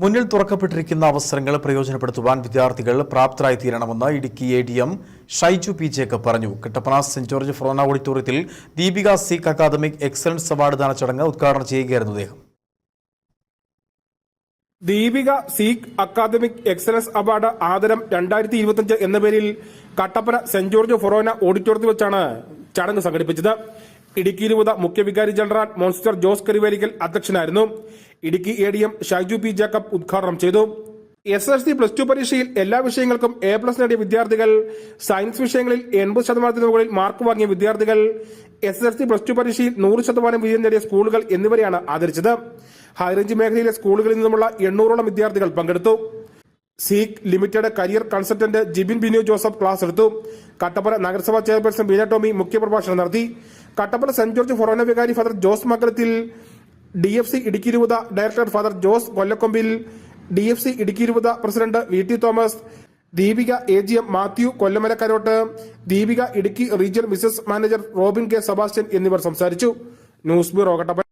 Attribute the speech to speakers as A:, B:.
A: മുന്നിൽ തുറക്കപ്പെട്ടിരിക്കുന്ന അവസരങ്ങൾ പ്രയോജനപ്പെടുത്തുവാൻ വിദ്യാർത്ഥികൾ പ്രാപ്തരായി തീരണമെന്ന് Idukki A D M Shaiju P Jacob പറഞ്ഞു. കട്ടപ്പന സെന്റ് ജോർജ് ഫൊറോന ഓഡിറ്റോറിയത്തിൽ Deepika Seek academic excellence award ദാന ചടങ്ങ് ഉദ്ഘാടനം ചെയ്യുകയായിരുന്നു അദ്ദേഹം.
B: Deepika Seek academic excellence award ആദരം രണ്ടായിരത്തി ഇരുപത്തിയഞ്ച് എന്ന പേരിൽ കട്ടപ്പന സെന്റ് ജോർജ് ഫൊറോന ഓഡിറ്റോറിയത്തിൽ വെച്ചാണ് ചടങ്ങ് സംഘടിപ്പിച്ചത്. ഇടുക്കി രൂപത മുഖ്യ വികാരി ജനറൽ മോൺസ്റ്റർ ജോസ് കരിവേലിക്കൽ അധ്യക്ഷനായിരുന്നു. Idukki A D M Shaiju P Jacob ഉദ്ഘാടനം ചെയ്തു. S S C plus two പരീക്ഷയിൽ എല്ലാ വിഷയങ്ങൾക്കും എ പ്ലസ് നേടിയ വിദ്യാർത്ഥികൾ സയൻസ് വിഷയങ്ങളിൽ എൺപത് ശതമാനത്തിന് മുകളിൽ മാർക്ക് വാങ്ങിയ വിദ്യാർത്ഥികൾ S S C plus two പരീക്ഷയിൽ നൂറ് ശതമാനം വിജയം നേടിയ സ്കൂളുകൾ എന്നിവരെയാണ് ആദരിച്ചത്. ഹൈറേഞ്ച് മേഖലയിലെ സ്കൂളുകളിൽ നിന്നുമുള്ള എണ്ണൂറോളം വിദ്യാർത്ഥികൾ പങ്കെടുത്തു. Seek limited career consultant Jibin Binu Joseph class എടുത്തു. കട്ടപ്പന നഗരസഭാ ചെയർപേഴ്സൺ ബീന ടോമി മുഖ്യപ്രഭാഷണം നടത്തി. കട്ടപ്പന സെന്റ് ജോർജ് ഫൊറോന വികാരി father Jose Mangalathil D F C Idukki രൂപത director father Jose Kollakombil D F C Idukki രൂപത president V T Thomas Deepika A G M Mathew Kollamalakarottu Deepika Idukki regional business manager Robin K Sebastian എന്നിവർ സംസാരിച്ചു. News bureau Kattappana.